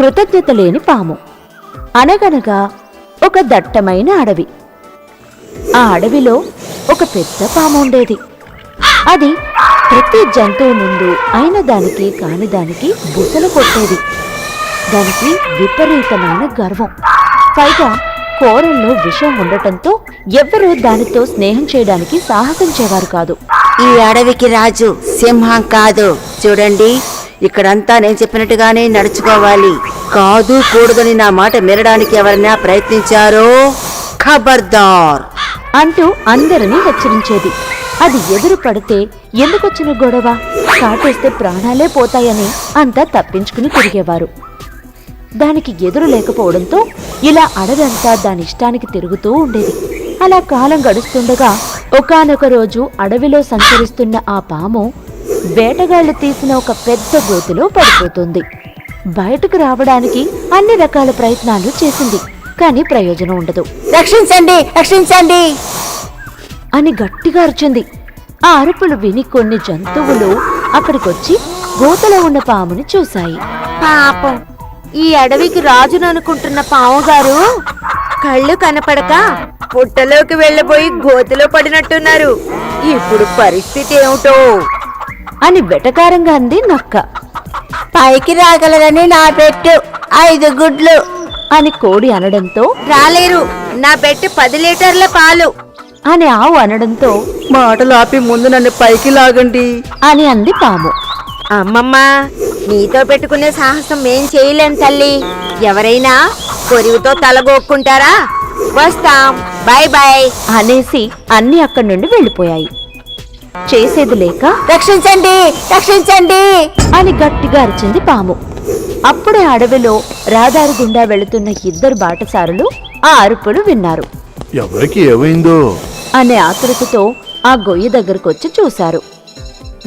కృతజ్ఞత లేని పాము. అనగనగా ఒక దట్టమైన అడవి. ఆ అడవిలో ఒక పెద్ద పాము ఉండేది. అది ప్రతి జంతువు ముందు అయిన దానికి కాని దానికి బుసలు కొట్టేది. దానికి విపరీతమైన గర్వం. పైగా కోరల్లో విషం ఉండటంతో ఎవ్వరూ దానితో స్నేహం చేయడానికి సాహసించేవారు కాదు. ఈ అడవికి రాజు సింహం కాదు. చూడండి. ఇక్కడంతా నేను చెప్పినట్టుగానే నడుచుకోవాలి. కాదు కూడదని నా మాట మెరడానికి ఎవరైనా ప్రయత్నించారో? ఖబర్దార్! అంటూ అందరినీ హెచ్చరించేది. అది ఎదురు పడితే ఎందుకొచ్చిన గొడవ? కాటేస్తే ప్రాణాలే పోతాయని అంతా తప్పించుకుని తిరిగేవారు. దానికి ఎదురు లేకపోవడంతో ఇలా అడవంతా దాని ఇష్టానికి తిరుగుతూ ఉండేది. అలా కాలం గడుస్తుండగా ఒకానొక రోజు అడవిలో సంచరిస్తున్న ఆ పాము వేటగాళ్ళు తీసిన ఒక పెద్ద గోతిలో పడిపోతుంది. బయటకు రావడానికి అన్ని రకాల ప్రయత్నాలు చేసింది కానీ ప్రయోజనం ఉండదు. రక్షించండి రక్షించండి! అని గట్టిగా అరిచింది. ఆ అరుపులు విని కొన్ని జంతువులు అక్కడికొచ్చి గోతలో ఉన్న పాముని చూశాయి. పాపం ఈ అడవికి రాజును అనుకుంటున్న పావుగారు కళ్ళు కనపడక పుట్టలోకి వెళ్ళబోయి గోతిలో పడినట్టున్నారు. ఇప్పుడు పరిస్థితి ఏమిటో అని వెటకారంగా అంది నక్క. పైకి రాగలరని నా పెట్టు ఐదు గుడ్లు. అని కోడి అనడంతో రాలేరు నా బెట్ట పది లీటర్ల పాలు. అని ఆవు అనడంతో మాటలు ఆపి ముందు నన్ను పైకి లాగండి. అని అంది పాము. అమ్మమ్మ నీతో పెట్టుకునే సాహసం మేం చేయలేం తల్లి. ఎవరైనా కొరివితో తలగొక్కుంటారా వస్తాం బాయ్ బాయ్ అనేసి అన్ని అక్కడి నుండి వెళ్ళిపోయాయి. చేసేది లేక రక్షించండి రక్షించండి. అని గట్టిగా అరిచింది పాము. అప్పుడే అడవిలో రహదారి గుండా వెళుతున్న ఇద్దరు బాటసారులు ఆ అరుపులు విన్నారు. ఎవరికి ఏమైందో? అనే ఆతృతతో ఆ గొయ్యి దగ్గరకొచ్చి చూశారు.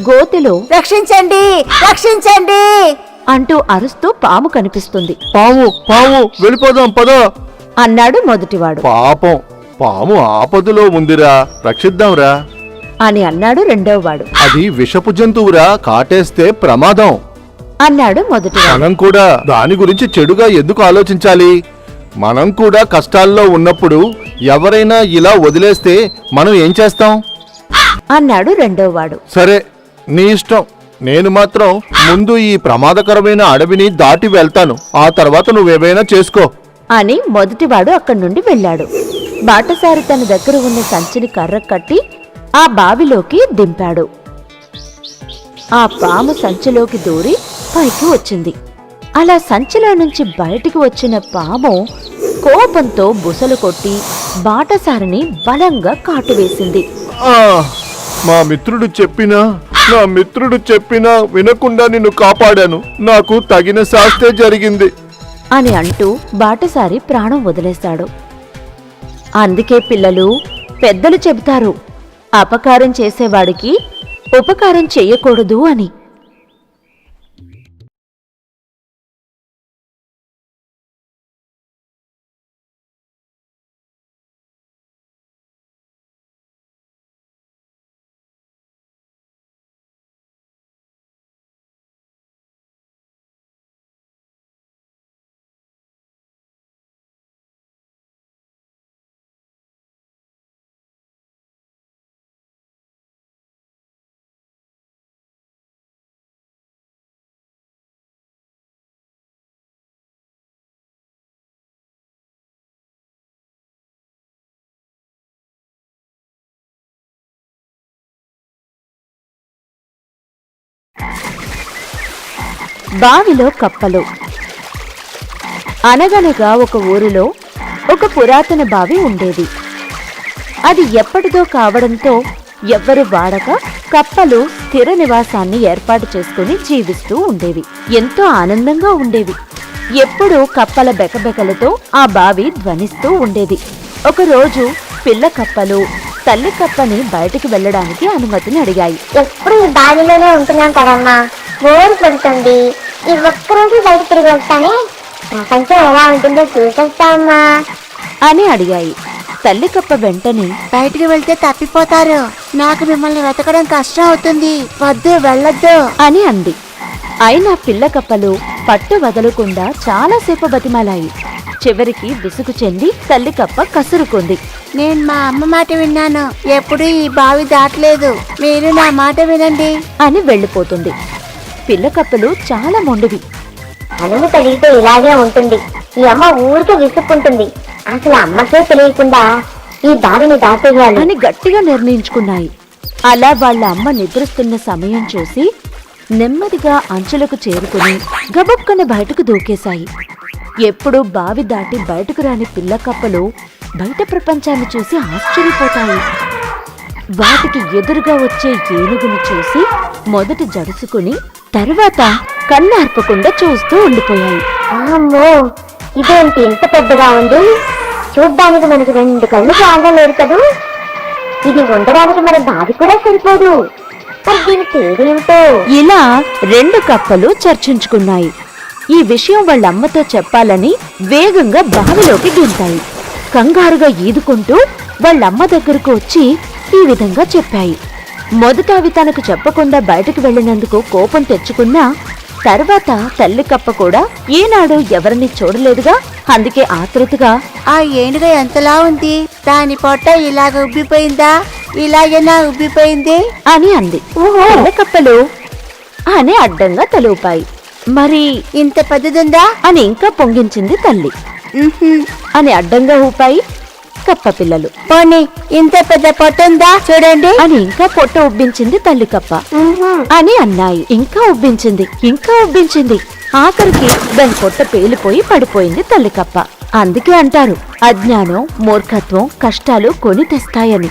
గోతిలో రక్షించండి రక్షించండి. అంటూ అరుస్తూ పాము కనిపిస్తుంది. పాము పాము వెళ్ళిపోదాం పద. అన్నాడు మొదటివాడు. పాపం పాము ఆపదలో ఉందిరా. రక్షిద్దాంరా. అని అన్నాడు రెండోవాడు అది విషపు జంతువురా కాటేస్తే ప్రమాదం. అన్నాడు మొదటివాడు మనం కూడా దాని గురించి చెడుగా ఎందుకు ఆలోచించాలి? మనం కూడా కష్టాల్లో ఉన్నప్పుడు ఎవరైనా ఇలా వదిలేస్తే మనం ఏం చేస్తాం? అన్నాడు రెండోవాడు సరే నీ ఇష్టం. నేను మాత్రం ముందు ఈ ప్రమాదకరమైన అడవిని దాటి వెళ్తాను. ఆ తర్వాత నువ్వేమైనా చేసుకో. అని మొదటివాడు అక్కడి నుండి వెళ్ళాడు. బాటసారి తన దగ్గర ఉన్న సంచిని కర్ర కట్టి ఆ బావిలోకి దింపాడు. ఆ పాము సంచిలోకి దూరి పైకి వచ్చింది. అలా సంచిలో నుంచి బయటికి వచ్చిన పాము కోపంతో బుసలు కొట్టి బాటసారిని బలంగా కాటువేసింది. ఆ, మా మిత్రుడు చెప్పినా నా మిత్రుడు చెప్పినా వినకుండా నిన్ను కాపాడాను. నాకు తగిన శాస్తే జరిగింది. అని అంటూ బాటసారి ప్రాణం వదిలేశాడు. అందుకే పిల్లలు పెద్దలు చెబుతారు అపకారం చేసేవాడికి ఉపకారం చెయ్యకూడదు అని. బావిలో కప్పలు. అనగనగా ఒక ఊరిలో ఒక పురాతన బావి ఉండేది. అది ఎప్పటిదో కావడంతో ఎవ్వరు వాడక కప్పలు స్థిర నివాసాన్ని ఏర్పాటు చేసుకుని జీవిస్తూ ఉండేవి. ఎంతో ఆనందంగా ఉండేవి. ఎప్పుడూ కప్పల బెకబెకలతో ఆ బావి ధ్వనిస్తూ ఉండేది. ఒకరోజు పిల్ల కప్పలు తల్లి కప్పని బయటికి వెళ్ళడానికి అనుమతిని అడిగాయి. ఎప్పుడు ఈ బావిలోనే ఉంటున్నాం కదమ్మా? బోరు కొడుతుంది. ఈ ఒక్కరోజు బయట తిరిగి వస్తానే? ప్రపంచం ఎలా ఉంటుందో చూసొస్తామమ్మా అని అడిగాయి. తల్లి కప్ప వెంటనే బయటికి వెళ్తే తప్పిపోతారు. నాకు మిమ్మల్ని వెతకడం కష్టం అవుతుంది. వద్దు వెళ్ళొద్దు. అని అంది. అయినా పిల్ల కప్పలు పట్టు వదలకుండా చాలాసేపు బతిమాలాయి. చివరికి విసుగు చెంది తల్లి కప్ప కసురుకుంది. నేను మా అమ్మ మాట విన్నాను. ఎప్పుడు ఈ బావి దాటలేదు. మీరు నా మాట వినండి. అని వెళ్ళిపోతుంది. పిల్ల కప్పలు చాలా మొండివి. అనుము తగిలితే ఇలాగే ఉంటుంది. ఈ అమ్మ ఊరికే విసుక్కుంటుంది. అసలు అమ్మకే తెలియకుండా ఈ దారిని దాటేయాలి అని గట్టిగా నిర్ణయించుకున్నాయి. అలా వాళ్ళ అమ్మ నిద్రిస్తున్న సమయం చూసి నెమ్మదిగా అంచులకు చేరుకుని గబుక్కన బయటకు దూకేశాయి. ఎప్పుడూ బావి దాటి బయటకు రాని పిల్ల కప్పలు బయట ప్రపంచాన్ని చూసి ఆశ్చర్యపోతాయి. వాటికి ఎదురుగా వచ్చే ఏనుగును చూసి మొదట జడుసుకుని తరువాత కన్నార్పకుండా చూస్తూ ఉండిపోయాయి. అమ్మో ఇదేంటి ఇంత పెద్దగా ఉంది? చూడ్డానికి మనకి రెండు కళ్ళు చాలలేదు కదూ? ఇది ఉండడానికి మన బావి కూడా సరిపోదు. ఇలా రెండు కప్పలు చర్చించుకున్నాయి. ఈ విషయం వాళ్ళ అమ్మతో చెప్పాలని వేగంగా బావిలోకి దింతాయి కంగారుగా ఈదుకుంటూ వాళ్ళ అమ్మ దగ్గరకు వచ్చి ఈ విధంగా చెప్పాయి. మొదట అవి తనకు చెప్పకుండా బయటకు వెళ్ళినందుకు కోపం తెచ్చుకున్నా తర్వాత తల్లి కప్ప కూడా ఏనాడు ఎవరిని చూడలేదుగా. అందుకే ఆతృతగా ఆ ఏనుగ ఎంతలా ఉంది? దాని పొట్ట ఇలాగ ఉబ్బిపోయిందా? ఇలాగేనా ఉబ్బిపోయింది? అని అంది. కప్పలు అని అడ్డంగా తలూపాయి. మరి ఇంత పెద్దదుందా? అని ఇంకా పొంగించింది తల్లి. అని అడ్డంగా ఊపాయి. కప్ప పిల్లలు. పోనీ ఇంత పెద్ద పొట్ట ఉందా చూడండి. అని ఇంకా పొట్ట ఉబ్బించింది తల్లి కప్ప అని అన్నాయి. ఇంకా ఉబ్బించింది. ఇంకా ఉబ్బించింది. ఆఖరికి దాని పొట్ట పేలిపోయి పడిపోయింది తల్లి కప్ప అందుకే అంటారు అజ్ఞానం మూర్ఖత్వం కష్టాలు కొని తెస్తాయని.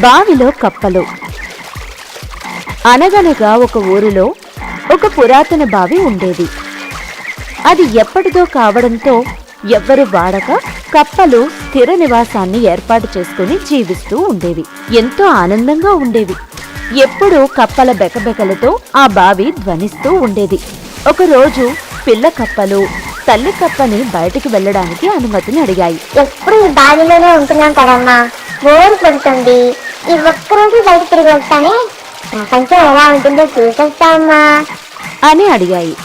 బావిలో కప్పలు. అనగనగా ఒక ఊరిలో ఒక పురాతన బావి ఉండేది. అది ఎప్పటిదో కావడంతో ఎవ్వరు వాడక కప్పలు స్థిర నివాసాన్ని ఏర్పాటు చేసుకుని జీవిస్తూ ఉండేవి. ఎంతో ఆనందంగా ఉండేవి. ఎప్పుడూ కప్పల బెకబెకలతో ఆ బావి ధ్వనిస్తూ ఉండేది. ఒకరోజు పిల్ల కప్పలు తల్లి కప్పని బయటికి వెళ్ళడానికి అనుమతిని అడిగాయి. ఎప్పుడు ఈ బావిలోనే ఉంటున్నాం కదమ్మా. బోరు పడుతుంది ఈ ఒక్కరోజు బయట తిరిగి వస్తానే? ప్రపంచం ఎలా ఉంటుందో చూసొస్తామమ్మా అని అడిగాయి.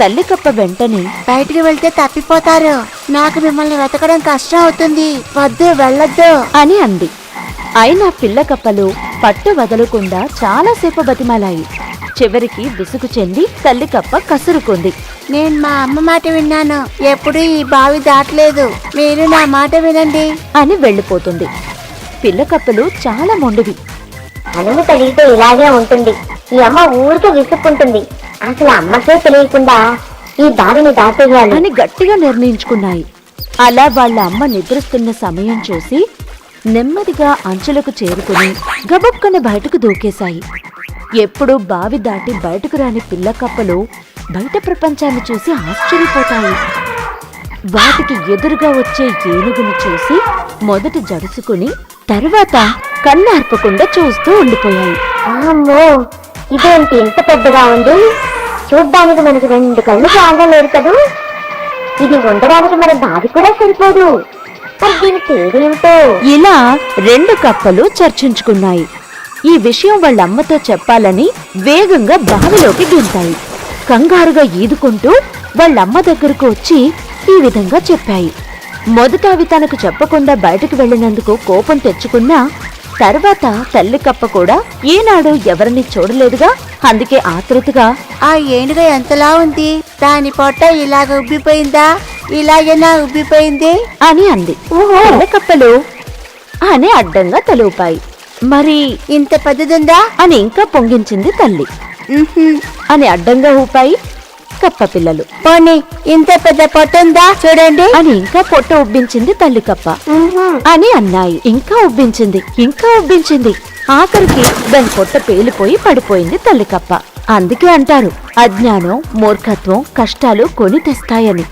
తల్లి కప్ప వెంటనే బయటికి వెళ్తే తప్పిపోతారు. నాకు మిమ్మల్ని వెతకడం కష్టం అవుతుంది. వద్దు వెళ్ళొద్దు. అని అంది. అయినా పిల్ల కప్పలు పట్టు వదలకుండా చాలాసేపు బతిమాలాయి. చివరికి విసుగు చెంది తల్లి కప్ప కసురుకుంది. నేను మా అమ్మ మాట విన్నాను. ఎప్పుడు ఈ బావి దాటలేదు. మీరు నా మాట వినండి. అని వెళ్ళిపోతుంది. పిల్ల కప్పలు చాలా మొండివి. అనుము తగిలితే ఇలాగే ఉంటుంది. ఈ అమ్మ ఊరికే విసుక్కుంటుంది. అసలు అమ్మకే తెలియకుండా ఈ దారిని దాటేయాలి. అని గట్టిగా నిర్ణయించుకున్నాయి. అలా వాళ్ళ అమ్మ నిద్రిస్తున్న సమయం చూసి నెమ్మదిగా అంచులకు చేరుకుని గబుక్కన బయటకు దూకేశాయి. ఎప్పుడూ బావి దాటి బయటకు రాని పిల్ల కప్పలు బయట ప్రపంచాన్ని చూసి ఆశ్చర్యపోతాయి. వాటికి ఎదురుగా వచ్చే ఏనుగును చూసి మొదట జడుసుకుని తరువాత కన్నార్పకుండా చూస్తూ ఉండిపోయాయి. అమ్మో ఇదేంటి ఇంత పెద్దగా ఉంది? చూడ్డానికి మనకి రెండు కళ్ళు చాలలేదు కదూ? ఇది ఉండడానికి మన బావి కూడా సరిపోదు. ఇలా రెండు కప్పలు చర్చించుకున్నాయి. ఈ విషయం వాళ్ళ అమ్మతో చెప్పాలని వేగంగా బావిలోకి దింతాయి కంగారుగా ఈదుకుంటూ వాళ్ళ అమ్మ దగ్గరకు వచ్చి ఈ విధంగా చెప్పాయి. మొదట అవి తనకు చెప్పకుండా బయటకు వెళ్ళినందుకు కోపం తెచ్చుకున్నా తర్వాత తల్లి కప్ప కూడా ఏనాడు ఎవరిని చూడలేదుగా. అందుకే ఆతృతగా ఆ ఏనుగ ఎంతలా ఉంది? దాని పొట్ట ఇలాగ ఉబ్బిపోయిందా? ఇలాగేనా ఉబ్బిపోయింది? అని అంది. కప్పలు అని అడ్డంగా తలూపాయి. మరి ఇంత పెద్దదుందా? అని ఇంకా పొంగించింది తల్లి. అని అడ్డంగా ఊపాయి. కప్ప పిల్లలు. పోనీ ఇంత పెద్ద పొట్ట ఉందా? చూడండి. అని ఇంకా పొట్ట ఉబ్బించింది తల్లి కప్ప అని అన్నాయి. ఇంకా ఉబ్బించింది. ఇంకా ఉబ్బించింది. ఆఖరికి దాని పొట్ట పేలిపోయి పడిపోయింది తల్లి కప్ప అందుకే అంటారు అజ్ఞానం మూర్ఖత్వం కష్టాలు కొని తెస్తాయని.